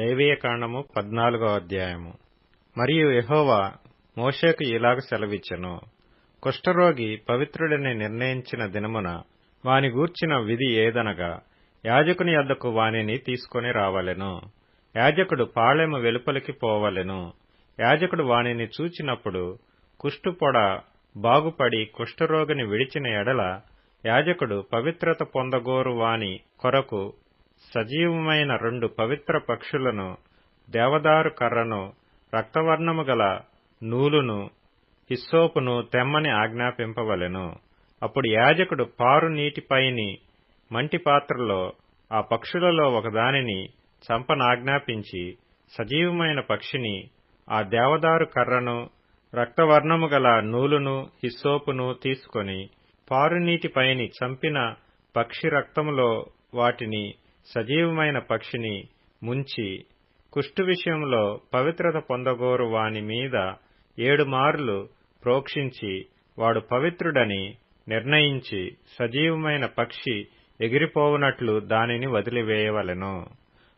లేవియకాండము పద్నాలుగో అధ్యాయము. మరియు యహోవా మోషేకు ఇలాగ సెలవిచ్చెను. కుష్ఠరోగి పవిత్రుడని నిర్ణయించిన దినమున వాని గూర్చిన విధి ఏదనగా యాజకుని యొద్దకు వానిని తీసుకొని రావలెను. యాజకుడు పాళెము వెలుపలికి పోవలెను. యాజకుడు వానిని చూచినప్పుడు కుష్టు పొడ బాగుపడి కుష్ఠరోగిని విడిచిన ఎడల యాజకుడు పవిత్రత పొందగోరు వాని కొరకు సజీవమైన రెండు పవిత్ర పక్షులను దేవదారు కర్రను రక్తవర్ణము గల నూలును హిస్సోపును తెమ్మని ఆజ్ఞాపింపవలెను. అప్పుడు యాజకుడు పారు నీటిపైని మంటి పాత్రలో ఆ పక్షులలో ఒకదానిని చంపనాజ్ఞాపించి సజీవమైన పక్షిని ఆ దేవదారు కర్రను రక్తవర్ణము గల నూలును హిస్సోపును తీసుకొని పారునీటిపైని చంపిన పక్షి రక్తములో వాటిని సజీవమైన పక్షిని ముంచి కుష్టు విషయంలో పవిత్రత పొందగోరు వాని మీద ఏడు మార్లు ప్రోక్షించి వాడు పవిత్రుడని నిర్ణయించి సజీవమైన పక్షి ఎగిరిపోవునట్లు దానిని వదిలివేయవలెను.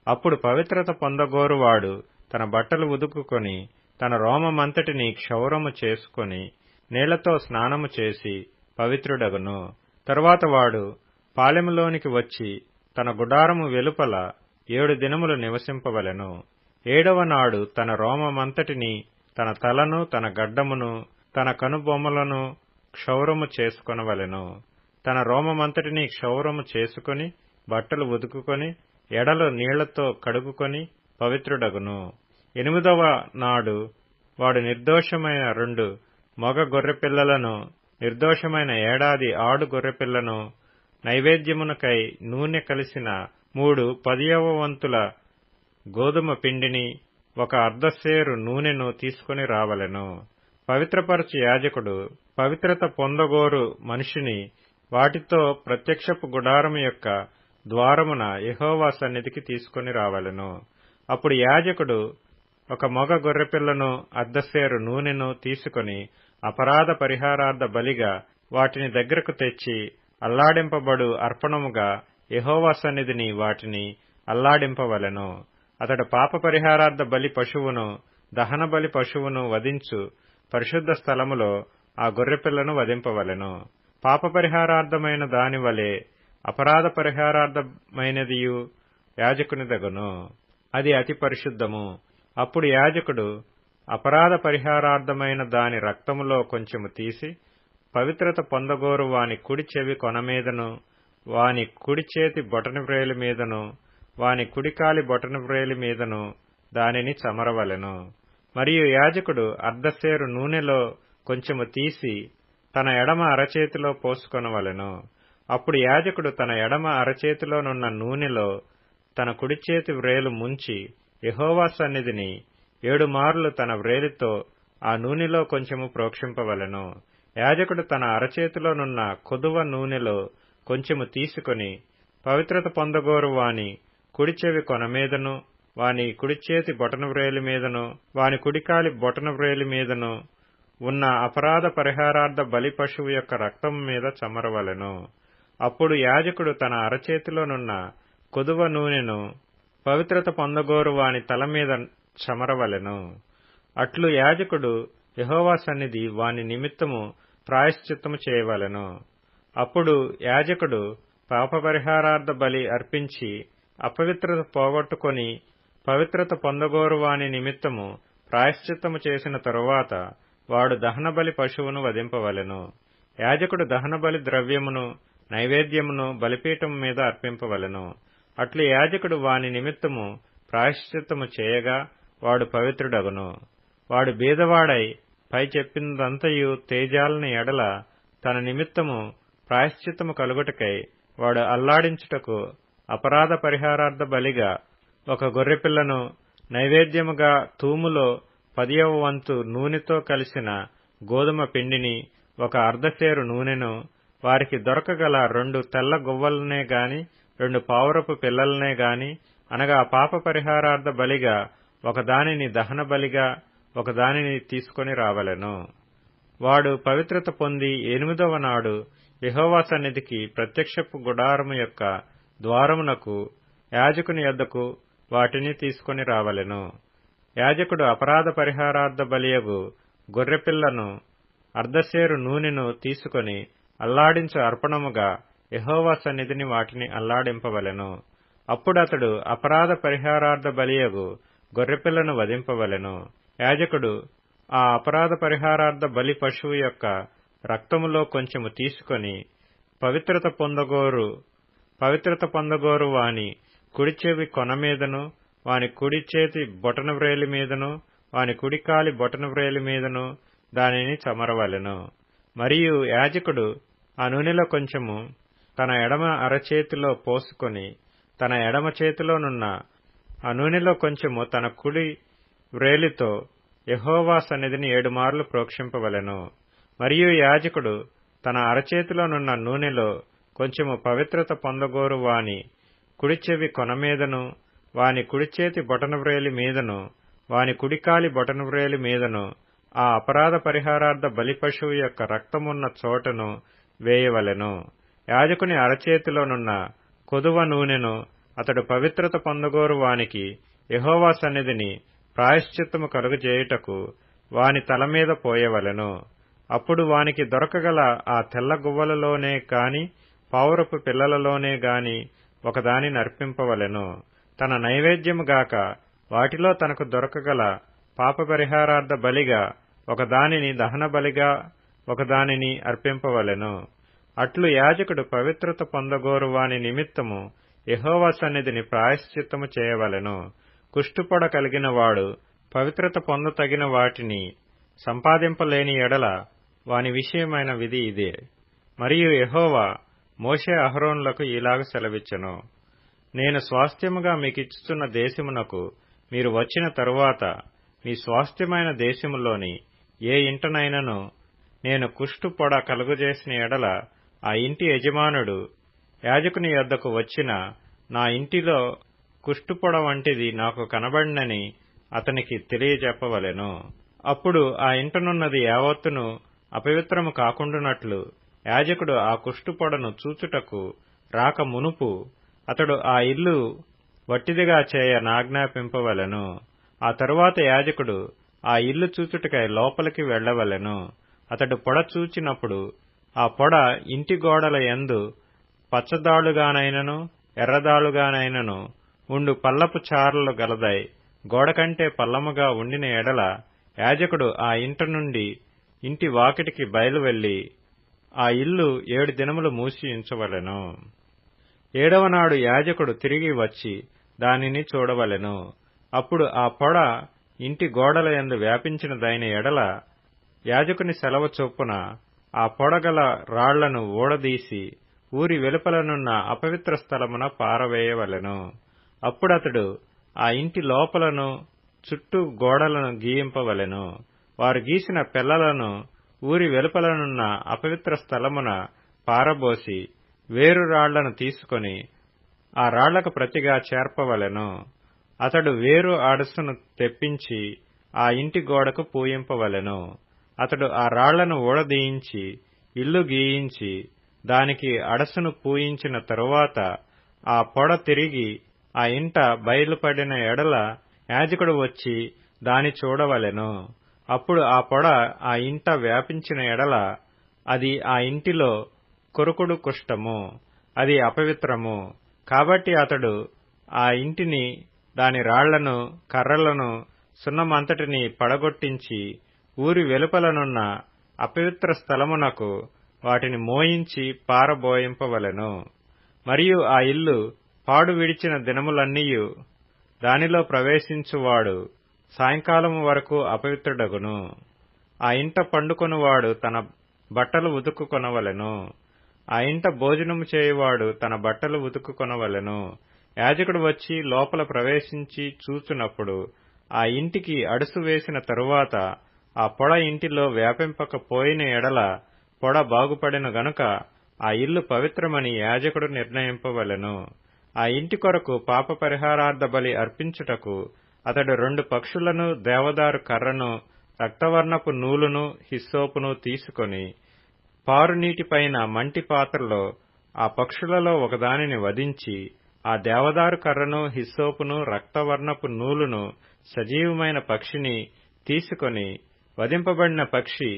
అప్పుడు పవిత్రత పొందగోరువాడు తన బట్టలు ఉదుకుకొని తన రోమమంతటిని క్షౌరము చేసుకొని నీళ్ళతో స్నానము చేసి పవిత్రుడగును. తరువాత వాడు పాలెములోనికి వచ్చి తన గుడారము వెలుపల ఏడు దినములు నివసింపవలెను. ఏడవ నాడు తన రోమమంతటిని తన తలను తన గడ్డమును తన కనుబొమ్మలను క్షౌరము చేసుకొనవలెను. తన రోమమంతటిని క్షౌరము చేసుకుని బట్టలు ఉదుకుకొని ఎడలు నీళ్ళతో కడుగుకొని పవిత్రుడగును. ఎనిమిదవ నాడు వాడు నిర్దోషమైన రెండు మగ గొర్రెపిల్లలను నిర్దోషమైన ఏడాది ఆడు గొర్రెపిల్లను నైవేద్యమునకై నూనె కలిసిన మూడు పదియవ వంతుల గోధుమ పిండిని ఒక అర్ధసేరు నూనెను తీసుకుని రావలెను. పవిత్రపరచు యాజకుడు పవిత్రత పొందగోరు మనిషిని వాటితో ప్రత్యక్షపు గుడారము యొక్క ద్వారమున యహోవా సన్నిధికి తీసుకుని రావలెను. అప్పుడు యాజకుడు ఒక మొగ గొర్రెపిల్లను అర్ధసేరు నూనెను తీసుకుని అపరాధ పరిహారార్థ బలిగా వాటిని దగ్గరకు తెచ్చి అల్లాడింపబడు అర్పణముగా యహోవా సన్నిధిని వాటిని అల్లాడింపవలెను. అతడు పాప పరిహారార్థ బలి పశువును దహన బలి పశువును వధించు పరిశుద్ధ స్థలములో ఆ గొర్రెపిల్లను వధింపవలెను. పాప పరిహారార్థమైన దాని వలె అపరాధ పరిహారార్థమైనదియు యాజకునిదగును అది అతి పరిశుద్ధము. అప్పుడు యాజకుడు అపరాధ పరిహారార్థమైన దాని రక్తములో కొంచెము తీసి పవిత్రత పొందగోరు వాని కుడి చెవి కొనమీదను వాని కుడి చేతి బొటని మీదను వాని కుడికాలి బొటని మీదను దానిని చమరవలెను. మరియు యాజకుడు అర్ధసేరు నూనెలో కొంచెము తీసి తన ఎడమ అరచేతిలో పోసుకొనవలెను. అప్పుడు యాజకుడు తన ఎడమ అరచేతిలోనున్న నూనెలో తన కుడి చేతి వ్రేలు ముంచి యహోవా సన్నిధిని ఏడు మార్లు తన వ్రేలితో ఆ నూనెలో కొంచెము ప్రోక్షింపవలెను. యాజకుడు తన అరచేతిలోనున్న కొదువ నూనెలో కొంచెము తీసుకుని పవిత్రత పొందగోరు వాని కుడి చెవి కొన మీదను వాని కుడి చేతి బొటన వ్రేలి మీదను వాని కుడికాలి బొటన వ్రేలి మీదను ఉన్న అపరాధ పరిహారార్థ బలి పశువు యొక్క రక్తం మీద చమరవలెను. అప్పుడు యాజకుడు తన అరచేతిలోనున్న కొదువ నూనెను పవిత్రత పొందగోరు వాని తల మీద చమరవలెను. అట్లు యాజకుడు యహోవా సన్నిధి వాని నిమిత్తము ప్రాయశ్చిత్తము చేయవలెను. అప్పుడు యాజకుడు పాపపరిహారార్థ బలి అర్పించి అపవిత్రత పోగొట్టుకొని పవిత్రత పొందగోరు వాని నిమిత్తము ప్రాయశ్చిత్తము చేసిన తరువాత వాడు దహనబలి పశువును వధింపవలెను. యాజకుడు దహనబలి ద్రవ్యమును నైవేద్యమును బలిపీఠము మీద అర్పింపవలెను. అట్లు యాజకుడు వాని నిమిత్తము ప్రాయశ్చిత్తము చేయగా వాడు పవిత్రుడగును. వాడు బీదవాడై పై చెప్పినదంతయు తేజాలని ఎడల తన నిమిత్తము ప్రాయశ్చిత్తము కలుగుటకై వాడు అల్లాడించుటకు అపరాధ పరిహారార్థ బలిగా ఒక గొర్రెపిల్లను నైవేద్యముగా తూములో పదియవ వంతు నూనెతో కలిసిన గోధుమ పిండిని ఒక అర్ధసేరు నూనెను వారికి దొరకగల రెండు తెల్ల గువ్వలనే గాని రెండు పావురపు పిల్లలనే గాని అనగా పాప పరిహారార్థ బలిగా ఒకదానిని దహన బలిగా ఒకదానిని తీసుకొని రావలెను. వాడు పవిత్రత పొంది ఎనిమిదవ నాడు యహోవా సన్నిధికి ప్రత్యక్షపు గుడారము యొక్క ద్వారమునకు యాజకుని యొద్దకు వాటిని తీసుకొని రావలెను. యాజకుడు అపరాధ పరిహారార్థ బలియగు గొర్రెపిల్లను అర్ధసేరు నూనెను తీసుకొని అల్లాడించు అర్పణముగా యహోవా సన్నిధిని వాటిని అల్లాడింపవలెను. అప్పుడతడు అపరాధ పరిహారార్థ బలియగు గొర్రెపిల్లను వధింపవలెను. యాజకుడు ఆ అపరాధ పరిహారార్థ బలి పశువు యొక్క రక్తములో కొంచెము తీసుకొని పవిత్రత పొందగోరు పవిత్రత పొందగోరు వాని కుడి చెవి కొన మీదను వాని కుడి చేతి బొటన వ్రేలి మీదను వాని కుడి కాలి బొటన వ్రేలి మీదను దానిని చమరవలెను. మరియు యాజకుడు ఆ నూనెలో కొంచెము తన ఎడమ అరచేతిలో పోసుకొని తన ఎడమ చేతిలోనున్న ఆ నూనెలో కొంచెము తన కుడి వ్రేలితో యహోవా సన్నిధిని ఏడు మార్లు ప్రోక్షింపవలెను. మరియు యాజకుడు తన అరచేతిలోనున్న నూనెలో కొంచెము పవిత్రత పొందగోరు వాని కుడి చెవి కొన మీదను వాని కుడిచేతి బొటనవ్రేలి మీదను వాని కుడికాలి బొటనవ్రేలి మీదను ఆ అపరాధ పరిహారార్థ బలి పశువు యొక్క రక్తమున్న చోటను వేయవలెను. యాజకుని అరచేతిలోనున్న కొదువ నూనెను అతడు పవిత్రత పొందగోరు వానికి యహోవా సన్నిధిని ప్రాయశ్చిత్తము కలుగజేయుటకు వాని తల మీద పోయవలెను. అప్పుడు వానికి దొరకగల ఆ తెల్ల గువ్వలలోనే కాని పావురపు పిల్లలలోనే గాని ఒకదాని నర్పింపవలెను. తన నైవేద్యముగాక వాటిలో తనకు దొరకగల పాప పరిహారార్థ బలిగా ఒకదానిని దహన బలిగా ఒకదానిని అర్పింపవలెను. అట్లు యాజకుడు పవిత్రత పొందగోరు వాని నిమిత్తము యహోవా సన్నిధిని ప్రాయశ్చిత్తము చేయవలెను. కుష్టుపొడ కలిగిన వాడు పవిత్రత పొందతగిన వాటిని సంపాదింపలేని ఎడల వాని విషయమైన విధి ఇదే. మరియు యహోవా మోషే అహరోన్లకు ఇలాగ సెలవిచ్చెను. నేను స్వాస్థ్యముగా మీకిచ్చుచున్న దేశమునకు మీరు వచ్చిన తరువాత మీ స్వాస్థ్యమైన దేశములోని ఏ ఇంటనైనను నేను కుష్టు పొడ కలుగజేసిన ఎడల ఆ ఇంటి యజమానుడు యాజకుని యొద్దకు వచ్చిన నా ఇంటిలో కుష్టుపొడ వంటిది నాకు కనబడినని అతనికి తెలియజెప్పవలెను. అప్పుడు ఆ ఇంటనున్నది యావత్తును అపవిత్రము కాకుండునట్లు యాజకుడు ఆ కుష్టుపొడను చూచుటకు రాక మునుపు అతడు ఆ ఇల్లు వట్టిదిగా చేయ నాజ్ఞాపింపవలెను. ఆ తరువాత యాజకుడు ఆ ఇల్లు చూచుటకై లోపలికి వెళ్ళవలెను అతడు పొడ చూచినప్పుడు ఆ పొడ ఇంటి గోడల యందు పచ్చదాళ్ళుగానైనను ఎర్రదాళ్ళుగానైనను ఉండు పల్లపు చారలు గలదై గోడ కంటే పల్లముగా ఉండిన ఎడల యాజకుడు ఆ ఇంట నుండి ఇంటి వాకిటికి బయలువెళ్ళి ఆ ఇల్లు ఏడు దినములు మూసి ఉంచవలెను. ఏడవ నాడు యాజకుడు తిరిగి వచ్చి దానిని చూడవలెను. అప్పుడు ఆ పొడ ఇంటి గోడల ఎందు వ్యాపించినదైన ఎడల యాజకుని సెలవు చొప్పున ఆ పొడగల రాళ్ళను ఊడదీసి ఊరి వెలుపలనున్న అపవిత్ర స్థలమున పారవేయవలెను. అప్పుడతడు ఆ ఇంటి లోపలను చుట్టూ గోడలను గీయింపవలెను. వారు గీసిన పిల్లలను ఊరి వెలుపలనున్న అపవిత్ర స్థలమున పారబోసి వేరు రాళ్ళను తీసుకొని ఆ రాళ్ళకు ప్రతిగా చేర్పవలెను. అతడు వేరు అడసును తెప్పించి ఆ ఇంటి గోడకు పూయింపవలెను. అతడు ఆ రాళ్ళను ఊడదీయించి ఇల్లు గీయించి దానికి అడసును పూయించిన తరువాత ఆ పొడ తిరిగి ఆ ఇంట బయలుపడిన ఎడల యాజకుడు వచ్చి దాని చూడవలెను. అప్పుడు ఆ పొడ ఆ ఇంట వ్యాపించిన ఎడల అది ఆ ఇంటిలో కొరుకుడు కుష్టము అది అపవిత్రము. కాబట్టి అతడు ఆ ఇంటిని దాని రాళ్ళను కర్రలను సున్నమంతటిని పడగొట్టించి ఊరి వెలుపలనున్న అపవిత్ర స్థలమునకు వాటిని మోయించి పారబోయింపవలెను. మరియు ఆ ఇల్లు పాడు విడిచిన దినములన్నీయు దానిలో ప్రవేశించువాడు సాయంకాలము వరకు అపవిత్రుడగును. ఆ ఇంట పండుకొనువాడు తన బట్టలు ఉతుక్కుకొనవలెను. ఆ ఇంట భోజనము చేయువాడు తన బట్టలు ఉతుక్కుకొనవలెను. యాజకుడు వచ్చి లోపల ప్రవేశించి చూచునప్పుడు ఆ ఇంటికి అడుసు వేసిన తరువాత ఆ పొడ ఇంటిలో వ్యాపింపకపోయిన ఎడల పొడ బాగుపడిన గనుక ఆ ఇల్లు పవిత్రమని యాజకుడు నిర్ణయింపవలెను. ఆ ఇంటి కొరకు పాప పరిహారార్థ బలి అర్పించుటకు అతడు రెండు పక్షులను దేవదారు కర్రను రక్తవర్ణపు నూలును హిస్సోపును తీసుకొని పారునీటిపైన మంటి పాత్రలో ఆ పక్షులలో ఒకదానిని వధించి ఆ దేవదారు కర్రను హిస్సోపును రక్తవర్ణపు నూలును సజీవమైన పక్షిని తీసుకొని వధింపబడిన పక్షి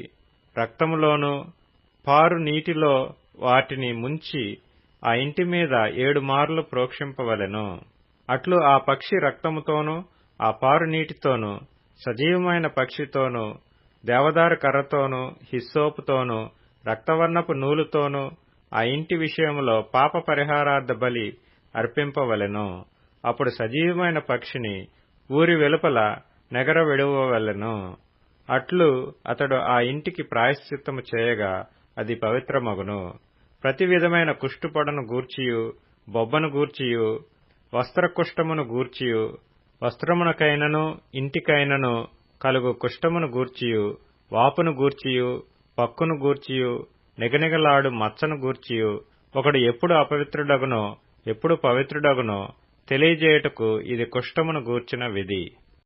రక్తములోను పారు నీటిలో వాటిని ముంచి ఆ ఇంటి మీద ఏడు మార్లు ప్రోక్షింపవలెను. అట్లు ఆ పక్షి రక్తముతోనూ ఆ పారు నీటితోనూ సజీవమైన పక్షితోనూ దేవదారు కర్రతోనూ హిస్సోపుతోనూ రక్తవర్ణపు నూలుతోనూ ఆ ఇంటి విషయంలో పాప పరిహారార్థ బలి అర్పింపవలెను. అప్పుడు సజీవమైన పక్షిని ఊరి వెలుపల నగర విడువవలెను. అట్లు అతడు ఆ ఇంటికి ప్రాయశ్చిత్తము చేయగా అది పవిత్రమగును. ప్రతి విధమైన కుష్టుపడను గూర్చియు బొబ్బను గూర్చియు వస్త్రకుష్టమును గూర్చియు వస్త్రమునకైనను ఇంటికైనను కలుగు కుష్టమును గూర్చియు వాపును గూర్చియు పక్కును గూర్చియు నిగనిగలాడు మచ్చను గూర్చియు. ఒకడు ఎప్పుడు అపవిత్రుడగునో ఎప్పుడు పవిత్రుడగునో తెలియజేయుటకు ఇది కుష్టమును గూర్చిన విధి.